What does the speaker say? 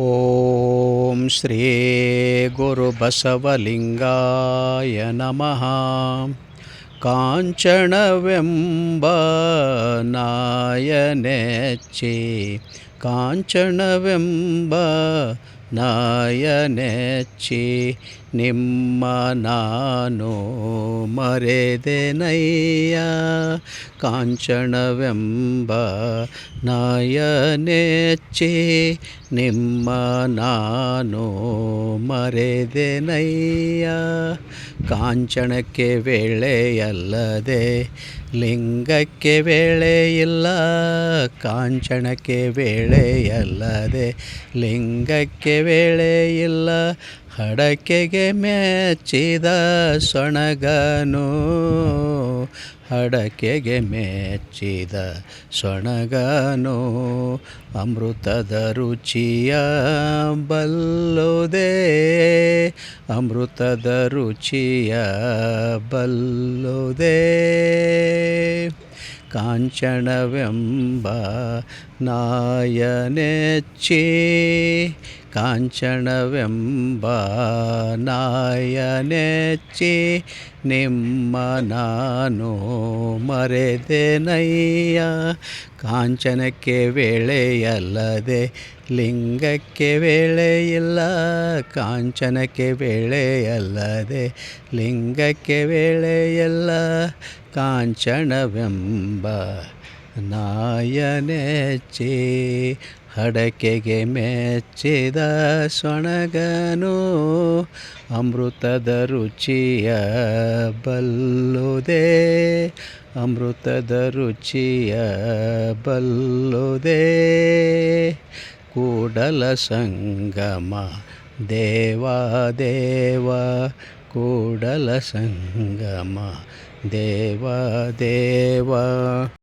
ॐ श्रीगुरुबसवलिङ्गाय नमः काञ्चनविम्बनायनेच्चे काञ्चनविम्ब ನಾಯನೆಚ್ಚಿ ನಿಮ್ಮ ನಾನು ಮರೆದೆನಯ್ಯ. ಕಾಂಚನವೆಂಬ ನಾಯನೆಚ್ಚಿ ನಿಮ್ಮ ನಾನು ಮರೆದೆನಯ್ಯ. ಕಾಂಚನಕ್ಕೆ ವೇಳೆಯಲ್ಲದೆ ಲಿಂಗಕ್ಕೆ ವೇಳೆಯಿಲ್ಲ ಕಾಂಚನಕ್ಕೆ ವೇಳೆಯಲ್ಲದೆ ಲಿಂಗಕ್ಕೆ ವೇಳೆಯಿಲ್ಲ ಹಡಕೆಗೆ ಮೆಚ್ಚಿದ ಸೊಣಗನು. ಹಡಕೆಗೆ ಮೆಚ್ಚಿದ ಸೊಣಗನು, ಅಮೃತದ ರುಚಿಯ ಬಲ್ಲುದೇ. ಅಮೃತದ ರುಚಿಯ ಬಲ್ಲುದೇ. ಕಾಂಚನವೆಂಬ ನಾಯನೆಚ್ಚಿ ಕಾಂಚನವೆಂಬ ನಾಯನೆಚ್ಚಿ ನಿಮ್ಮ ನಾನು ಮರೆದೆನಯ್ಯ. ಕಾಂಚನಕ್ಕೆ ವೇಳೆಯಲ್ಲದೆ ಲಿಂಗಕ್ಕೆ ವೇಳೆಯಿಲ್ಲ. ಕಾಂಚನಕ್ಕೆ ವೇಳೆಯಲ್ಲದೆ ಲಿಂಗಕ್ಕೆ ವೇಳೆಯಲ್ಲ. ಕಾಂಚನವೆಂಬ ನಾಯನೆಚ್ಚಿ ಹಡಕೆಗೆ ಮೆಚ್ಚಿದ ಸೊಣಗನು ಅಮೃತದ ರುಚಿಯ ಬಲ್ಲುದೇ, ಅಮೃತದ ರುಚಿಯ ಬಲ್ಲುದೇ. ಕೂಡಲ ಸಂಗಮ ದೇವಾ ದೇವ, ಕೂಡಲ ಸಂಗಮ ದೇವ ದೇವ.